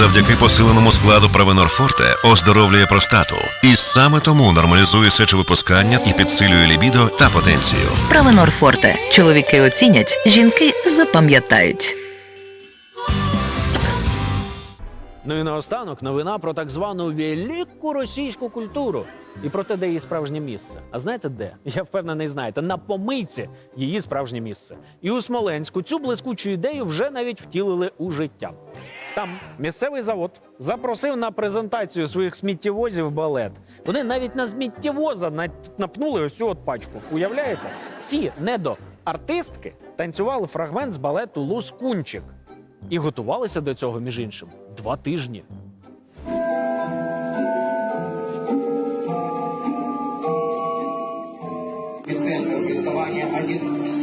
Завдяки посиленому складу Правенор Форте оздоровлює простату. І саме тому нормалізує сечовипускання і підсилює лібідо та потенцію. Правенор Форте. Чоловіки оцінять, жінки запам'ятають. Ну і наостанок новина про так звану велику російську культуру і про те, де її справжнє місце. А знаєте де? Я впевнений, знаєте, на помийці її справжнє місце. І у Смоленську цю блискучу ідею вже навіть втілили у життя. Там місцевий завод запросив на презентацію своїх сміттєвозів балет. Вони навіть на сміттєвоза напнули ось цю от пачку. Уявляєте? Ці недоартистки танцювали фрагмент з балету Лускунчик. І готувалися до цього, між іншим, два тижні. Центр рисования один из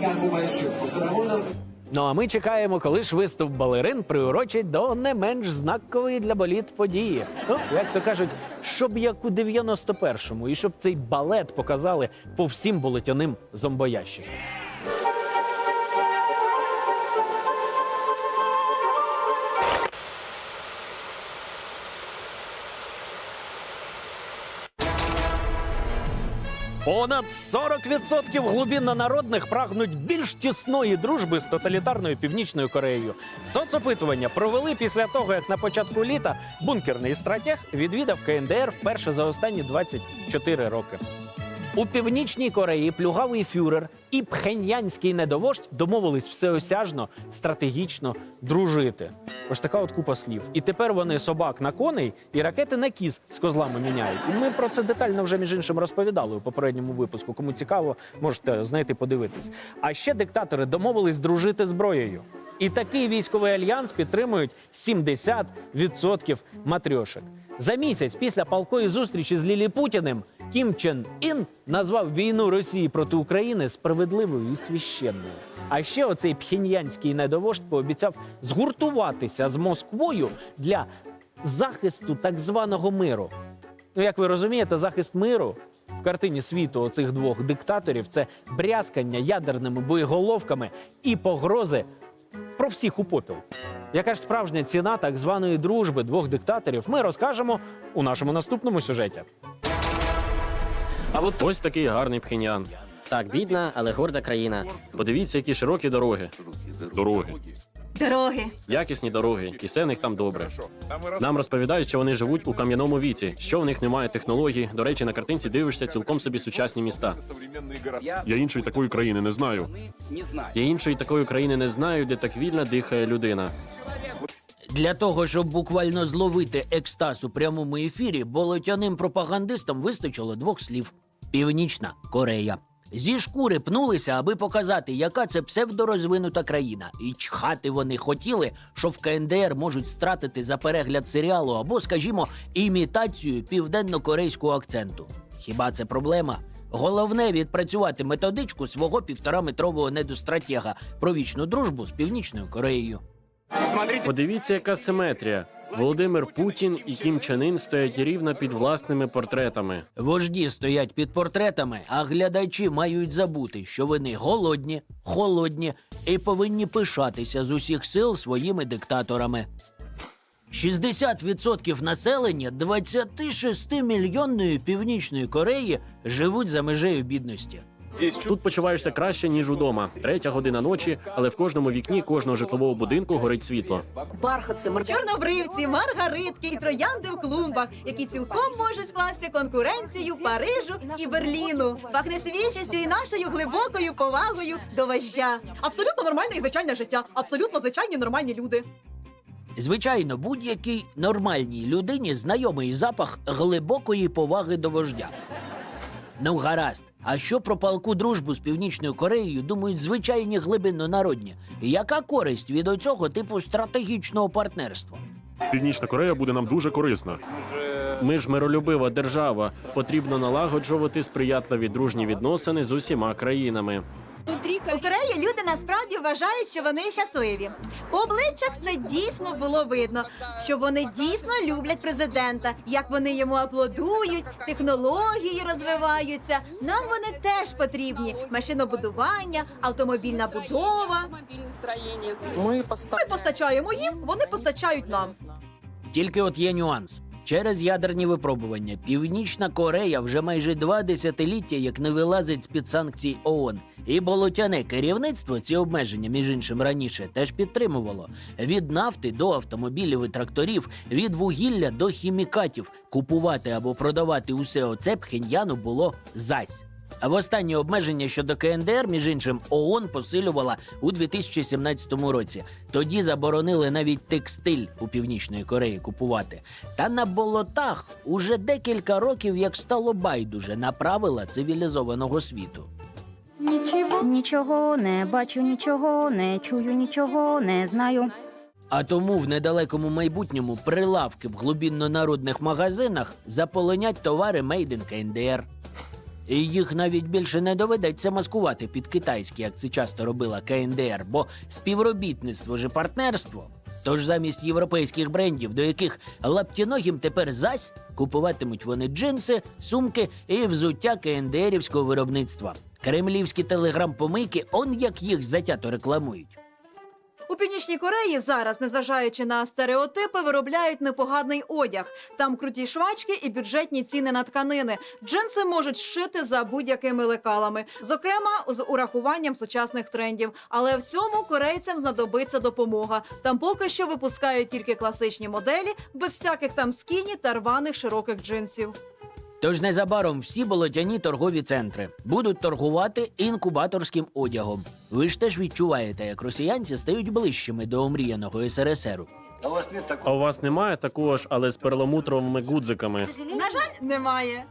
как у больших пустовозов, Ну а ми чекаємо, коли ж виступ балерин приурочить до не менш знакової для боліт події. Ну, як то кажуть, щоб як у 91-му, і щоб цей балет показали по всім болотяним зомбоящикам. Понад 40% глибинно-народних прагнуть більш тісної дружби з тоталітарною північною Кореєю. Соцопитування провели після того, як на початку літа бункерний стратег відвідав КНДР вперше за останні 24 роки. У північній Кореї плюгавий фюрер і пхеньянський недовождь домовились всеосяжно, стратегічно дружити. Ось така от купа слів. І тепер вони собак на коней і ракети на кіз з козлами міняють. І ми про це детально вже між іншим розповідали у попередньому випуску. Кому цікаво, можете знайти подивитись. А ще диктатори домовились дружити зброєю. І такий військовий альянс підтримують 70% матрьошек. За місяць після палкої зустрічі з Лілі Путіним Кім Чен Ін назвав війну Росії проти України справедливою і священною. А ще оцей пхеньянський недовождь пообіцяв згуртуватися з Москвою для захисту так званого миру. Ну, як ви розумієте, захист миру в картині світу оцих двох диктаторів це брязкання ядерними боєголовками і погрози про всіх у попіл. Яка ж справжня ціна так званої дружби двох диктаторів, ми розкажемо у нашому наступному сюжеті. А от ось такий гарний пхенян. Так, бідна, але горда країна. Подивіться, які широкі дороги. Дороги. Дороги. Якісні дороги, і все в них там добре. Нам розповідають, що вони живуть у кам'яному віці, що в них немає технологій. До речі, на картинці дивишся цілком собі сучасні міста. Я іншої такої країни не знаю. Я іншої такої країни не знаю, де так вільно дихає людина. Для того, щоб буквально зловити екстаз у прямому ефірі, болотяним пропагандистам вистачило двох слів: Північна Корея. Зі шкури пнулися, аби показати, яка це псевдорозвинута країна. І чхати вони хотіли, що в КНДР можуть стратити за перегляд серіалу або, скажімо, імітацію південно-корейського акценту. Хіба це проблема? Головне відпрацювати методичку свого півтораметрового недостратега про вічну дружбу з Північною Кореєю. Подивіться, яка симетрія. Володимир Путін і Кім Чен Ін стоять рівно під власними портретами. Вожді стоять під портретами, а глядачі мають забути, що вони голодні, холодні і повинні пишатися з усіх сил своїми диктаторами. 60% населення 26 мільйонної північної Кореї живуть за межею бідності. Тут почуваєшся краще ніж удома. Третя година ночі, але в кожному вікні кожного житлового будинку горить світло. Бархатці, чорнобривці, маргаритки і троянди в клумбах, які цілком можуть скласти конкуренцію Парижу і Берліну. Пахне свіжістю і нашою глибокою повагою до вождя. Абсолютно нормальне і звичайне життя. Абсолютно звичайні нормальні люди. Звичайно, будь-якій нормальній людині знайомий запах глибокої поваги до вождя. Ну, гаразд. А що про палку дружбу з Північною Кореєю думають звичайні глибинно-народні? Яка користь від оцього типу стратегічного партнерства? Північна Корея буде нам дуже корисна. Ми ж миролюбива держава. Потрібно налагоджувати сприятливі дружні відносини з усіма країнами. У Кореї люди насправді вважають, що вони щасливі. По обличчях це дійсно було видно, що вони дійсно люблять президента, як вони йому аплодують, технології розвиваються. Нам вони теж потрібні: машинобудування, автомобільна будова. Ми постачаємо їм, вони постачають нам. Тільки от є нюанс. Через ядерні випробування Північна Корея вже майже два десятиліття як не вилазить з-під санкцій ООН. І болотяне керівництво ці обмеження, між іншим, раніше теж підтримувало. Від нафти до автомобілів і тракторів, від вугілля до хімікатів. Купувати або продавати усе оце Пхеньяну було зась. А в останнє обмеження щодо КНДР, між іншим, ООН посилювала у 2017 році. Тоді заборонили навіть текстиль у Північної Кореї купувати. Та на болотах уже декілька років як стало байдуже на правила цивілізованого світу. Нічого не бачу, нічого не чую, нічого не знаю. А тому в недалекому майбутньому прилавки в глубінно-народних магазинах заполонять товари Made in КНДР. І їх навіть більше не доведеться маскувати під китайські, як це часто робила КНДР, бо співробітництво ж і партнерство. Тож замість європейських брендів, до яких лаптіногім тепер зась, купуватимуть вони джинси, сумки і взуття КНДРівського виробництва. Кремлівські телеграм-помийки он як їх затято рекламують. У північній Кореї зараз, незважаючи на стереотипи, виробляють непоганий одяг. Там круті швачки і бюджетні ціни на тканини. Джинси можуть шити за будь-якими лекалами, зокрема з урахуванням сучасних трендів. Але в цьому корейцям знадобиться допомога. Там поки що випускають тільки класичні моделі, без всяких там скіні та рваних широких джинсів. Тож незабаром всі болотяні торгові центри будуть торгувати інкубаторським одягом. Ви ж теж відчуваєте, як росіянці стають ближчими до омріяного СРСРу. А у вас немає такого ж, але з перламутровими гудзиками? На жаль, немає.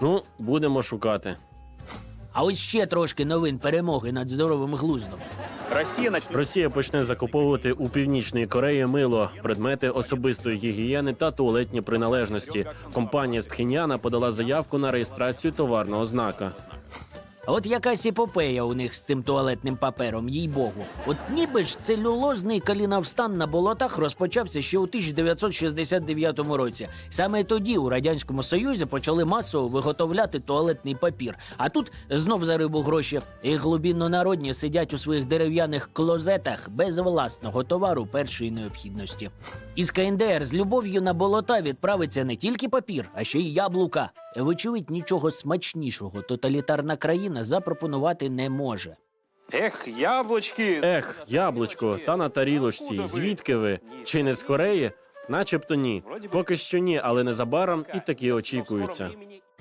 Ну, будемо шукати. А ось ще трошки новин перемоги над здоровим глуздом. Росія почне закуповувати у північної Кореї мило, предмети особистої гігієни та туалетні приналежності. Компанія з Пхеньяна подала заявку на реєстрацію товарного знака. От якась епопея у них з цим туалетним папером, їй богу. От ніби ж целюлозний калінавстан на болотах розпочався ще у 1969 році. Саме тоді у радянському союзі почали масово виготовляти туалетний папір. А тут знов за рибу гроші. І глубінно-народні сидять у своїх дерев'яних клозетах без власного товару першої необхідності. Із КНДР з любов'ю на болота відправиться не тільки папір, а ще й яблука. Вочевидь, нічого смачнішого тоталітарна країна запропонувати не може. Ех, яблучки. Ех, яблучко, та на тарілочці. Звідки ви? Чи не з Кореї? Начебто ні. Поки що ні, але незабаром і такі очікуються.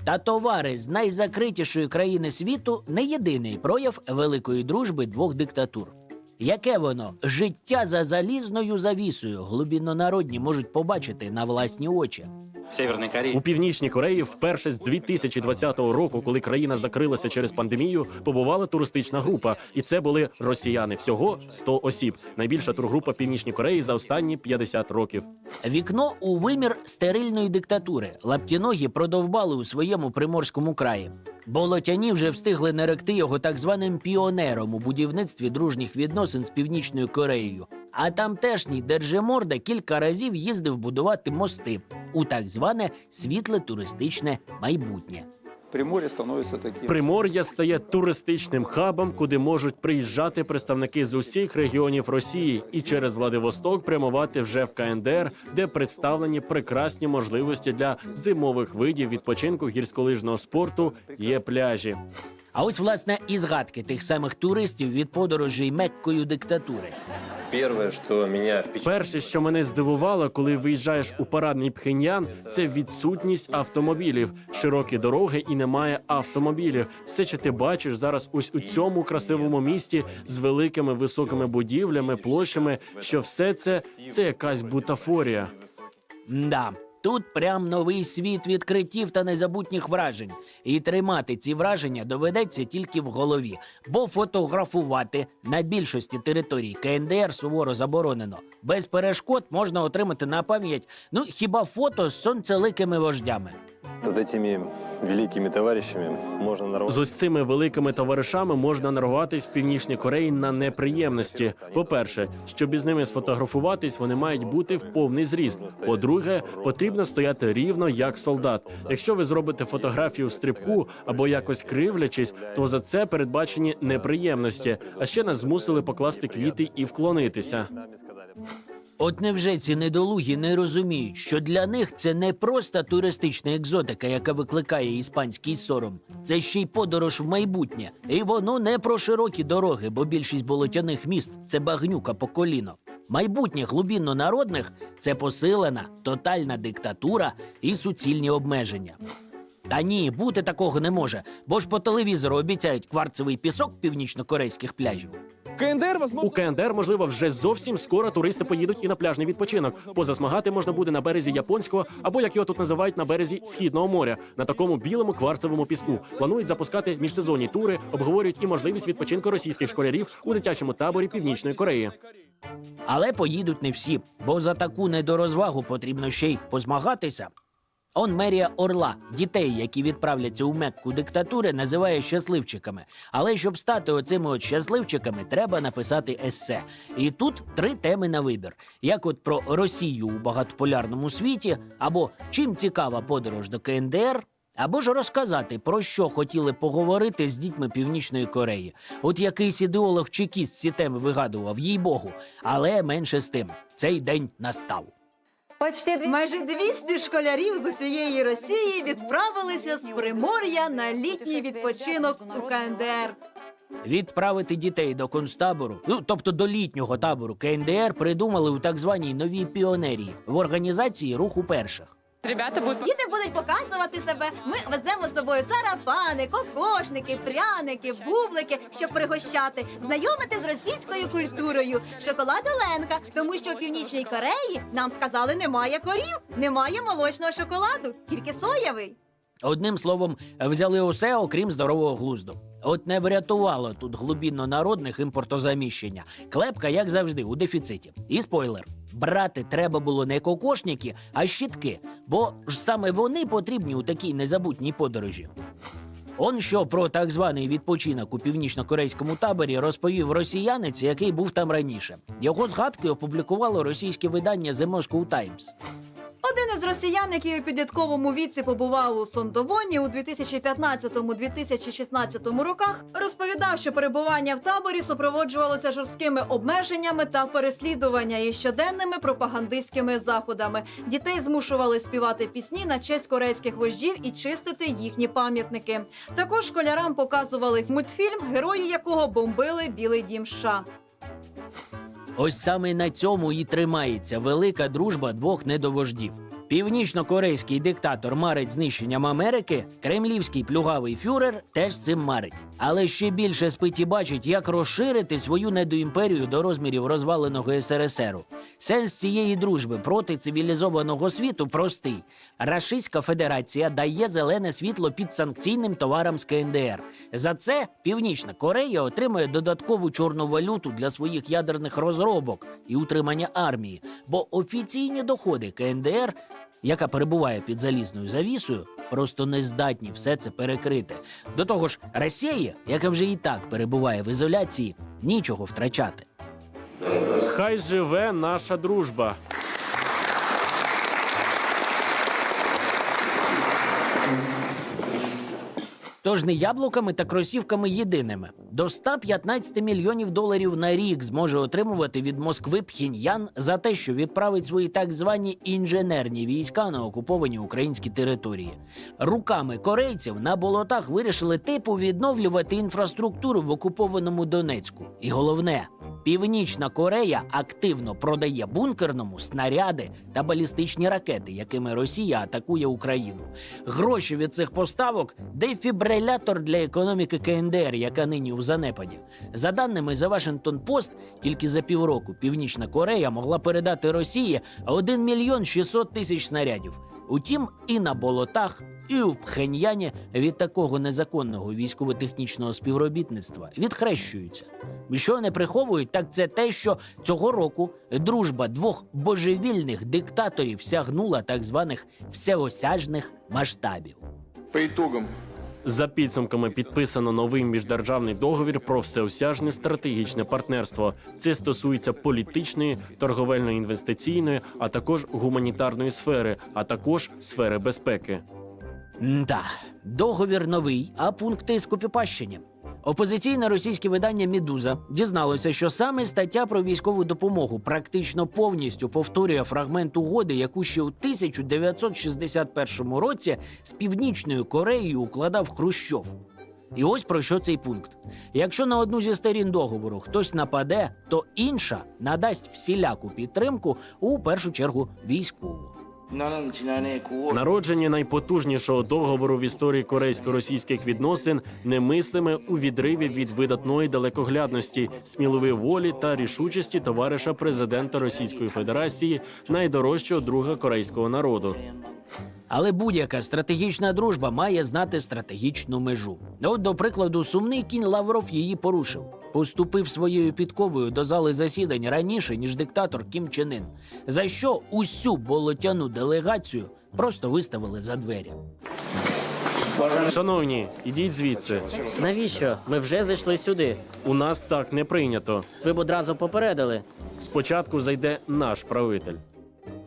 Та товари з найзакритішої країни світу не єдиний прояв великої дружби двох диктатур. Яке воно життя за залізною завісою глибіннонародні можуть побачити на власні очі. Северной Кореи. У північній Кореї вперше з 2020 року, коли країна закрилася через пандемію, побувала туристична група, і це були росіяни. Всього 100 осіб. Найбільша тургрупа Північній Кореї за останні 50 років. Вікно у вимір стерильної диктатури. Лаптіногі продовбали у своєму приморському краї. Болотяні вже встигли наректи його так званим піонером у будівництві дружніх відносин з Північною Кореєю. А тамтешній держиморда кілька разів їздив будувати мости у так зване світле туристичне майбутнє. Приморье становится таким. Примор'я стає туристичним хабом, куди можуть приїжджати представники з усіх регіонів Росії і через Владивосток прямувати вже в КНДР, де представлені прекрасні можливості для зимових видів відпочинку гірськолижного спорту. Є пляжі. А ось власне і згадки тих самих туристів від подорожей Меккою диктатури. Первое, що мене. Перше, що мене здивувало, коли виїжджаєш у парадний Пхеньян, це відсутність автомобілів, широкі дороги і немає автомобілів. Все, що ти бачиш зараз, ось у цьому красивому місті з великими високими будівлями, площами, що все це це якась бутафорія. Да, тут прям новий світ відкриттів та незабутніх вражень. І тримати ці враження доведеться тільки в голові, бо фотографувати на більшості територій КНДР суворо заборонено. Без перешкод можна отримати на пам'ять ну хіба фото з сонцеликими вождями. Великими товарищами можно нарваться. З ось цими великими товаришами можна нарватись в північній Кореї на неприємності. По-перше, щоб із ними сфотографуватись, вони мають бути в повний зріст. По-друге, потрібно стояти рівно як солдат. Якщо ви зробите фотографію в стрибку або якось кривлячись, то за це передбачені неприємності. А ще нас змусили покласти квіти і вклонитися. От невже ці недолугі не розуміють, що для них це не просто туристична екзотика, яка викликає іспанський сором, це ще й подорож в майбутнє. І воно не про широкі дороги, бо більшість болотяних міст це багнюка по коліно. Майбутнє глубінно-народних це посилена тотальна диктатура і суцільні обмеження. Та ні, бути такого не може, бо ж по телевізору обіцяють кварцевий пісок північно-корейських пляжів. У КНДР, можливо, вже зовсім скоро туристи поїдуть і на пляжний відпочинок. Позасмагати можна буде на березі японського або як його тут називають на березі східного моря, на такому білому кварцевому піску. Планують запускати міжсезонні тури, обговорюють і можливість відпочинку російських школярів у дитячому таборі Північної Кореї. Але поїдуть не всі, бо за таку недорозвагу потрібно ще й позмагатися. Он мерія Орла дітей, які відправляться у Мекку диктатури, називає щасливчиками. Але щоб стати оцими от щасливчиками, треба написати есе. І тут три теми на вибір: як от про Росію у багатополярному світі, або чим цікава подорож до КНДР. Або ж розказати, про що хотіли поговорити з дітьми Північної Кореї. От якийсь ідеолог чекіст ці теми вигадував, їй Богу. Але менше з тим, цей день настав. Майже 200 школярів з усієї Росії відправилися з Примор'я на літній відпочинок у КНДР. Відправити дітей до концтабору, ну тобто до літнього табору КНДР, придумали у так званій новій піонерії в організації руху перших. Діти будуть показувати себе. Ми веземо з собою сарафани, кокошники, пряники, бублики, щоб пригощати, знайомити з російською культурою, шоколад Оленка, тому що в північній Кореї нам сказали, немає корів, немає молочного шоколаду, тільки соєвий. Одним словом, взяли усе, окрім здорового глузду. От не врятувало тут глубінно народних імпортозаміщення. Клепка, як завжди, у дефіциті. І спойлер: брати треба було не кокошники, а щітки, бо ж саме вони потрібні у такій незабутній подорожі. Он що про так званий відпочинок у північно-корейському таборі розповів росіянець, який був там раніше. Його згадки опублікувало російське видання The Moscow Times. Один із росіян, який у підлітковому віці побував у Сондовоні у 2015-2016 роках, розповідав, що перебування в таборі супроводжувалося жорсткими обмеженнями та переслідування і щоденними пропагандистськими заходами. Дітей змушували співати пісні на честь корейських вождів і чистити їхні пам'ятники. Також школярам показували мультфільм, герої якого бомбили Білий Дім США. Ось саме на цьому і тримається велика дружба двох недовождів. Північно-корейський диктатор марить знищенням Америки, кремлівський плюгавий фюрер теж цим марить. Але ще більше спить і бачить, як розширити свою недоімперію до розмірів розваленого СРСРу. Сенс цієї дружби проти цивілізованого світу простий. Рашистська Федерація дає зелене світло під санкційним товарам з КНДР. За це Північна Корея отримує додаткову чорну валюту для своїх ядерних розробок і утримання армії, бо офіційні доходи КНДР, яка перебуває під залізною завісою, просто не здатні все це перекрити. До того ж, Росії, яка вже і так перебуває в ізоляції, нічого втрачати. Хай живе наша дружба. Тож не яблуками та кросівками єдиними. До 115 мільйонів доларів на рік зможе отримувати від Москви Пхіньян за те, що відправить свої так звані інженерні війська на окуповані українські території. Руками корейців на болотах вирішили типу відновлювати інфраструктуру в окупованому Донецьку. І головне, Північна Корея активно продає бункерному снаряди та балістичні ракети, якими Росія атакує Україну. Гроші від цих поставок дефібрилятор для економіки КНДР, яка нині у занепаді. За даними The Washington Post, тільки за півроку Північна Корея могла передати Росії 1 мільйон 600 тисяч снарядів. Утім, і на болотах, і у Пхеньяні від такого незаконного військово-технічного співробітництва відхрещуються. Що не приховують, так це те, що цього року дружба двох божевільних диктаторів сягнула так званих всеосяжних масштабів. По итогам За підсумками підписано новий міждержавний договір про всеосяжне стратегічне партнерство. Це стосується політичної, торговельно-інвестиційної, а також гуманітарної сфери, а також сфери безпеки. Да, договір новий, а пункти скопіпащені. Опозиційне російське видання Мідуза дізналося, що саме стаття про військову допомогу практично повністю повторює фрагмент угоди, яку ще у 1961 році з Північною Кореєю укладав Хрущов. І ось про що цей пункт. Якщо на одну зі сторін договору хтось нападе, то інша надасть всіляку підтримку у першу чергу військову. Народження найпотужнішого договору в історії корейсько-російських відносин немислиме у відриві від видатної далекоглядності, сміливої волі та рішучості товариша президента Російської Федерації, найдорожчого друга корейського народу. Але будь-яка стратегічна дружба має знати стратегічну межу. От, до прикладу, сумний кінь Лавров її порушив. Поступив своєю підковою до зали засідань раніше, ніж диктатор Кім Чен Ін, за що усю болотяну делегацію просто виставили за двері. Шановні, ідіть звідси. Навіщо? Ми вже зайшли сюди. У нас так не прийнято. Ви б одразу попередили. Спочатку зайде наш правитель.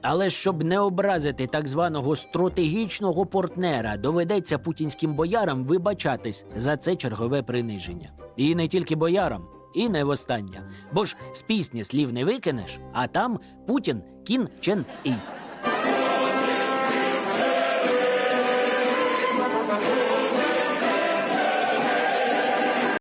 Але щоб не образити так званого стратегічного партнера, доведеться путінським боярам вибачатись за це чергове приниження. І не тільки боярам, і не востаннє. Бо ж з пісні слів не викинеш, а там Путін кін чен ій.